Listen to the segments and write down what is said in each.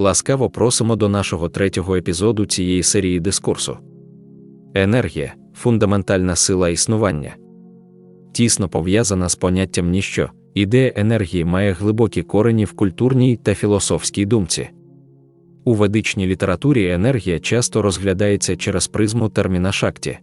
Ласкаво просимо до нашого третього епізоду цієї серії дискурсу. Енергія фундаментальна сила існування. Тісно пов'язана з поняттям ніщо, ідея енергії має глибокі корені в культурній та філософській думці. У ведичній літературі енергія часто розглядається через призму терміна шакті.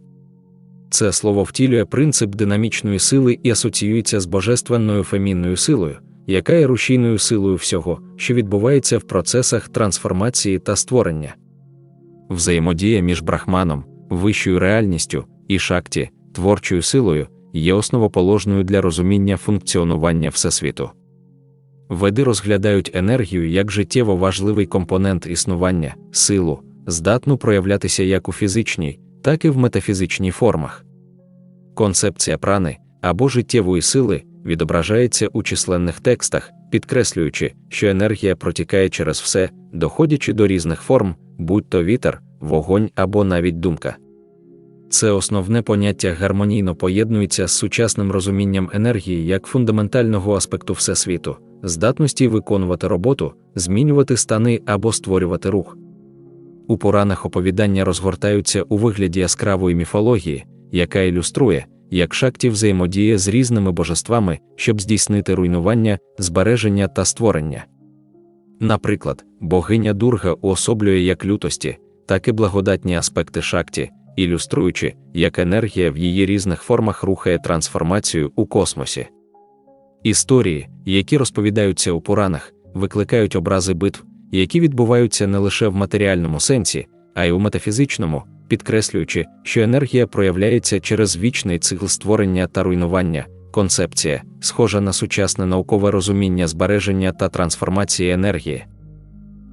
Це слово втілює принцип динамічної сили і асоціюється з божественною фемінною силою, яка є рушійною силою всього, що відбувається в процесах трансформації та створення. Взаємодія між брахманом, вищою реальністю і шакті, творчою силою, є основоположною для розуміння функціонування Всесвіту. Веди розглядають енергію як життєво важливий компонент існування, силу, здатну проявлятися як у фізичній, так і в метафізичній формах. Концепція прани або життєвої сили відображається у численних текстах, підкреслюючи, що енергія протікає через все, доходячи до різних форм, будь то вітер, вогонь або навіть думка. Це основне поняття гармонійно поєднується з сучасним розумінням енергії як фундаментального аспекту Всесвіту, здатності виконувати роботу, змінювати стани або створювати рух. У поранах оповідання розгортаються у вигляді яскравої міфології, яка ілюструє, як шакті взаємодіє з різними божествами, щоб здійснити руйнування, збереження та створення. Наприклад, богиня Дурга уособлює як лютості, так і благодатні аспекти шакті, ілюструючи, як енергія в її різних формах рухає трансформацію у космосі. Історії, які розповідаються у Пуранах, викликають образи битв, які відбуваються не лише в матеріальному сенсі, а й у метафізичному, підкреслюючи, що енергія проявляється через вічний цикл створення та руйнування, концепція, схожа на сучасне наукове розуміння збереження та трансформації енергії.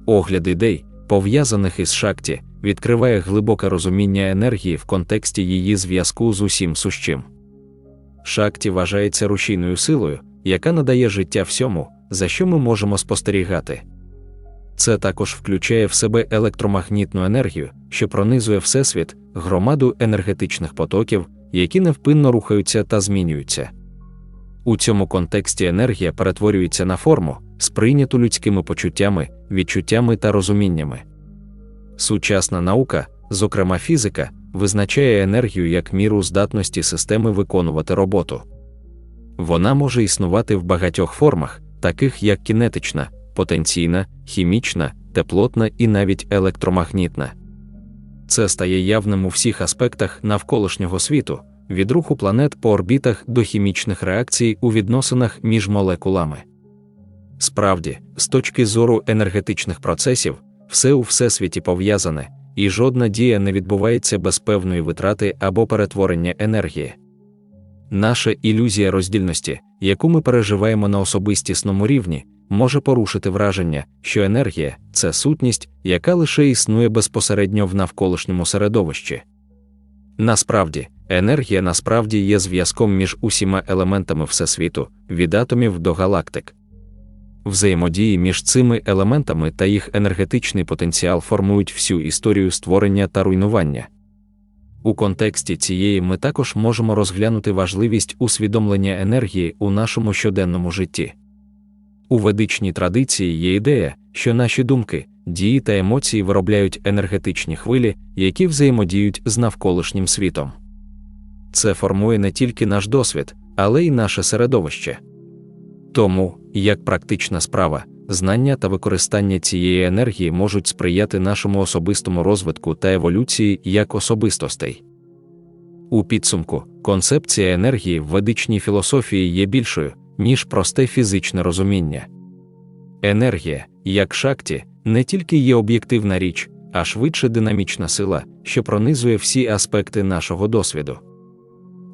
Огляд ідей, пов'язаних із шакті, відкриває глибоке розуміння енергії в контексті її зв'язку з усім сущим. Шакті вважається рушійною силою, яка надає життя всьому, за що ми можемо спостерігати. Це також включає в себе електромагнітну енергію, що пронизує Всесвіт, громаду енергетичних потоків, які невпинно рухаються та змінюються. У цьому контексті енергія перетворюється на форму, сприйняту людськими почуттями, відчуттями та розуміннями. Сучасна наука, зокрема фізика, визначає енергію як міру здатності системи виконувати роботу. Вона може існувати в багатьох формах, таких як кінетична, потенційна, хімічна, теплотна і навіть електромагнітна. Це стає явним у всіх аспектах навколишнього світу, від руху планет по орбітах до хімічних реакцій у відносинах між молекулами. Справді, з точки зору енергетичних процесів, все у всесвіті пов'язане, і жодна дія не відбувається без певної витрати або перетворення енергії. Наша ілюзія роздільності, яку ми переживаємо на особистісному рівні, може порушити враження, що енергія це сутність, яка лише існує безпосередньо в навколишньому середовищі. Насправді, енергія насправді є зв'язком між усіма елементами Всесвіту, від атомів до галактик. Взаємодії між цими елементами та їх енергетичний потенціал формують всю історію створення та руйнування. У контексті цієї ми також можемо розглянути важливість усвідомлення енергії у нашому щоденному житті. У ведичній традиції є ідея, що наші думки, дії та емоції виробляють енергетичні хвилі, які взаємодіють з навколишнім світом. Це формує не тільки наш досвід, але й наше середовище. Тому, як практична справа, знання та використання цієї енергії можуть сприяти нашому особистому розвитку та еволюції як особистостей. У підсумку, концепція енергії в ведичній філософії є більшою, ніж просте фізичне розуміння. Енергія, як шакті, не тільки є об'єктивна річ, а швидше динамічна сила, що пронизує всі аспекти нашого досвіду.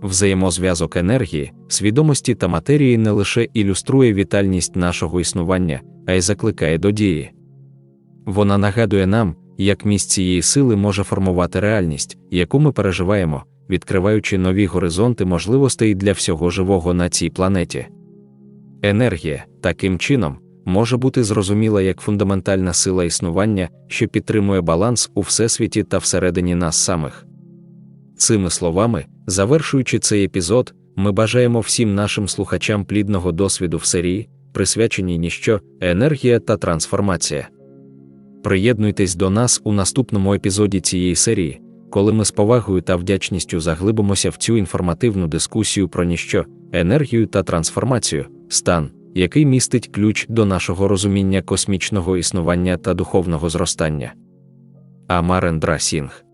Взаємозв'язок енергії, свідомості та матерії не лише ілюструє вітальність нашого існування, а й закликає до дії. Вона нагадує нам, як місць цієї сили може формувати реальність, яку ми переживаємо, відкриваючи нові горизонти можливостей для всього живого на цій планеті. Енергія, таким чином, може бути зрозуміла як фундаментальна сила існування, що підтримує баланс у всесвіті та всередині нас самих. Цими словами, завершуючи цей епізод, ми бажаємо всім нашим слухачам плідного досвіду в серії, присвяченій ніщо, енергія та трансформація. Приєднуйтесь до нас у наступному епізоді цієї серії, коли ми з повагою та вдячністю заглибимося в цю інформативну дискусію про ніщо, енергію та трансформацію, стан, який містить ключ до нашого розуміння космічного існування та духовного зростання. Амарендра Сінг